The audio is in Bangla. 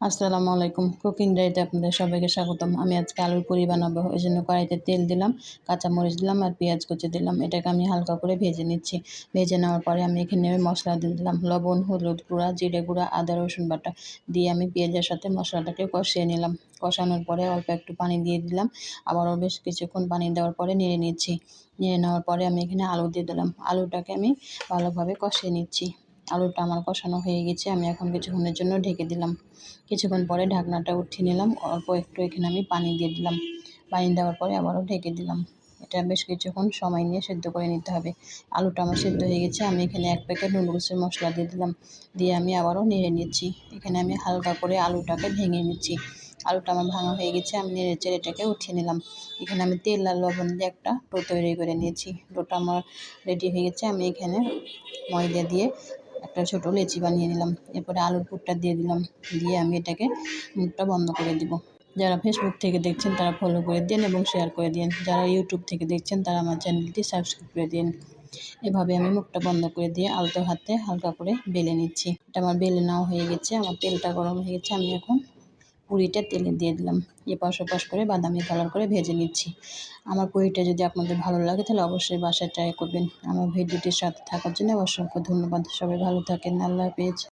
আসসালামু আলাইকুম। কুকিং ডাইতে আপনাদের সবাইকে স্বাগতম। আমি আজকে আলুর পুরি বানাবো ওই জন্য কড়াইতে তেল দিলাম, কাঁচামরিচ দিলাম আর পেঁয়াজ কুচি দিলাম। এটাকে আমি হালকা করে ভেজে নিচ্ছি। ভেজে নেওয়ার পরে আমি এখানে মশলা দিয়ে দিলাম। লবণ, হলুদ গুঁড়া, জিরে গুঁড়া, আদা, রসুন বাটা দিয়ে আমি পেঁয়াজের সাথে মশলাটাকে কষিয়ে নিলাম। কষানোর পরে অল্প একটু পানি দিয়ে দিলাম। আবারও বেশ কিছুক্ষণ পানি দেওয়ার পরে নেড়ে নিচ্ছি। নেড়ে নেওয়ার পরে আমি এখানে আলু দিয়ে দিলাম। আলুটাকে আমি ভালোভাবে কষিয়ে নিচ্ছি। আলুটা আমার কষানো হয়ে গেছে, আমি এখন কিছুক্ষণের জন্য ঢেকে দিলাম। কিছুক্ষণ পরে ঢাকনাটা উঠিয়ে নিলাম, অল্প একটু এখানে আমি পানি দিয়ে দিলাম। পানি দেওয়ার পরে আবারও ঢেকে দিলাম। এটা বেশ কিছুক্ষণ সময় নিয়ে সেদ্ধ করে নিতে হবে। আলুটা আমার সেদ্ধ হয়ে গেছে, আমি এখানে এক প্যাকেট নুডলসের মশলা দিয়ে দিলাম। দিয়ে আমি আবারও নেড়ে নিচ্ছি। এখানে আমি হালকা করে আলুটাকে ভেঙে নিচ্ছি। আলুটা আমার ভাঙা হয়ে গেছে, আমি নেড়ে চেড়ে এটাকে উঠিয়ে নিলাম। এখানে আমি তেল আর লবণ দিয়ে একটা ডো তৈরি করে নিয়েছি। ডোটা আমার রেডি হয়ে গেছে, আমি এখানে ময়দা দিয়ে একটা ছোটো লেচি বানিয়ে নিলাম। এরপরে আলুর পুরটা দিয়ে দিলাম। দিয়ে আমি এটাকে মুখটা বন্ধ করে দিব। যারা ফেসবুক থেকে দেখছেন, তারা ফলো করে দিন এবং শেয়ার করে দিন যারা ইউটিউব থেকে দেখছেন, তারা আমার চ্যানেলটি সাবস্ক্রাইব করে দিন এভাবে আমি মুখটা বন্ধ করে দিয়ে আলতো হাতে হালকা করে বেলে নিচ্ছি। এটা আমার বেলে নাও হয়ে গেছে। আমার তেলটা গরম হয়ে গেছে। আমি এখন পুরিটা তেলে দিয়ে দিলাম। এপাশ ওপাশ করে বাদামি কালার করে ভেজে নিচ্ছি। আমার পুরিটা যদি আপনাদের ভালো লাগে তাহলে অবশ্যই বাসায় ট্রাই করবেন। আমার ভিডিওটির সাথে থাকার জন্য অসংখ্য ধন্যবাদ। সবাই ভালো থাকেন। আল্লাহ হাফেজ।